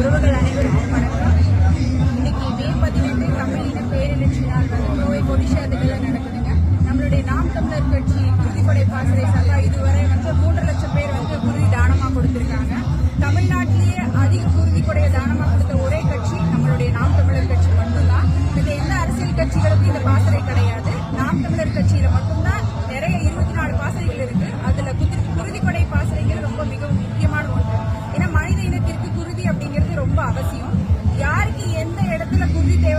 உறவுகள் அனைவருக்கும் வணக்கம். இன்னைக்கு மே பதினெட்டு தமிழின பேரெழுச்சி நாள் வந்து கோவை கொடிஷாதுகளில் நடக்குதுங்க. நம்மளுடைய நாம் தமிழர் கட்சி குருதிப்படை பாசறை சபா இதுவரை வந்து மூன்று லட்சம் பேர் வந்து குருதி தானமாக கொடுத்திருக்காங்க. தமிழ்நாட்டிலேயே அதிக குருதி தானமாக கொடுத்த ஒரே கட்சி நம்மளுடைய நாம் தமிழர் கட்சி மட்டும்தான். இந்த எந்த அரசியல் கட்சிகளுக்கும் இந்த பாசறை கிடையாது. நாம் தமிழர் கட்சியில மட்டும்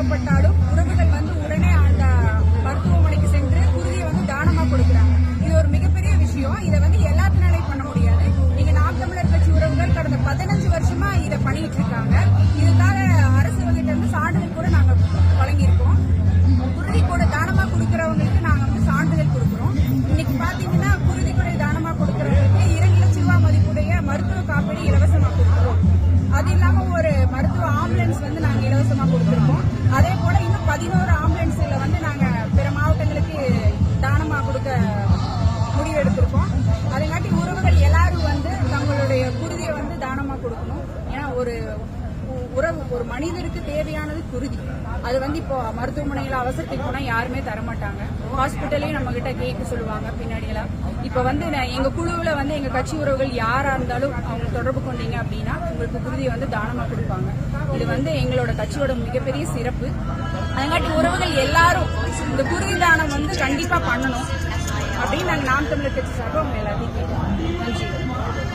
ஏற்பட்டாலும் உறவுகள் வந்து உடனே அந்த மருத்துவமனைக்கு சென்று குருதியை வந்து தானமா கொடுக்குறாங்க. இது ஒரு மிகப்பெரிய விஷயம். இதை வந்து எல்லாத்தினாலையும் பண்ண முடியாது. நீங்க நாம் தமிழர் கட்சி உறவுகள் கடந்த பதினஞ்சு வருஷமா இதை பண்ணிட்டு இருக்காங்க. இதுக்காக அரசு வகையில இருந்து சான்றிதழ் கூட நாங்க வழங்கியிருக்கோம். குருதி கூட தானமா கொடுக்கறவங்களுக்கு நாங்க வந்து சான்றிதழ் கொடுக்குறோம். இன்னைக்கு பாத்தீங்கன்னா குருதி கூட தானமா கொடுக்கறவங்களுக்கு இரண்டு லட்ச ரூபாய் மதிப்புடைய மருத்துவ காப்பீடு இலவசமா கொடுக்குறோம். அது இல்லாம ஒரு மருத்துவ ஆம்புலன்ஸ் வந்து நாங்க இலவசமா கொடுக்குறோம். அதங்காட்டி உறவுகள் எல்லாரும் வந்து தங்களுடைய குருதியை வந்து தானமா கொடுக்கணும். ஏன்னா ஒரு உறவு ஒரு மனிதருக்கு தேவையானது குருதி. அது வந்து இப்போ மருத்துவமனையில் அவசரத்துக்கு போனால் யாருமே தரமாட்டாங்க. ஹாஸ்பிட்டலையும் நம்ம கிட்ட கேட்க சொல்லுவாங்க பின்னாடியெல்லாம். இப்போ வந்து நான் எங்க குழுவில் வந்து எங்க கட்சி உறவுகள் யாரா இருந்தாலும் அவங்க தொடர்பு கொண்டீங்க அப்படின்னா உங்களுக்கு குருதியை வந்து தானமா கொடுப்பாங்க. இது வந்து எங்களோட கட்சியோட மிகப்பெரிய சிறப்பு. அதங்காட்டி உறவுகள் எல்லாரும் இந்த குருதி தானம் வந்து கண்டிப்பா பண்ணணும். அப்படின்னு நாங்கள் நாம் தமிழர் கட்சி சார்பாக அவங்க எல்லாத்தையும் கேட்கிறோம் நன்றி.